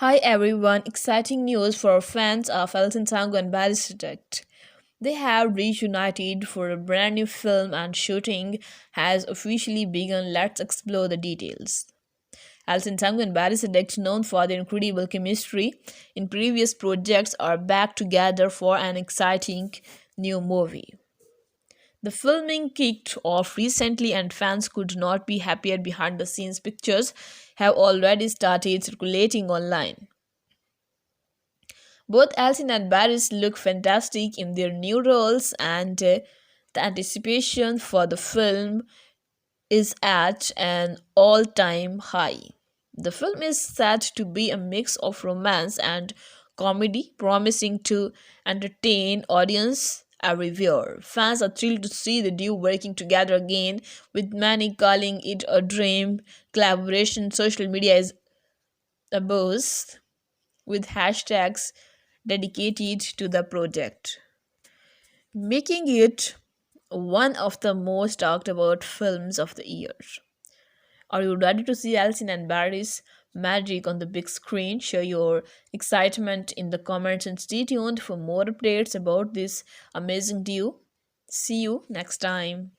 Hi everyone, exciting news for fans of Elton Tango and Barry Debt. They have reunited for a brand new film and shooting has officially begun. Let's explore the details. Elton Tango and Barry known for their incredible chemistry in previous projects, are back together for an exciting new movie. The filming kicked off recently, and fans could not be happier. Behind the scenes pictures have already started circulating online. Both Elton and Barris look fantastic in their new roles, and uh, the anticipation for the film is at an all time high. The film is said to be a mix of romance and comedy, promising to entertain audience everywhere. Fans are thrilled to see the duo working together again, with many calling it a dream collaboration. Social media is a boost with hashtags dedicated to the project, making it one of the most talked about films of the year. Are you ready to see Elsin and Barry's magic on the big screen? Share your excitement in the comments and stay tuned for more updates about this amazing duo. See you next time.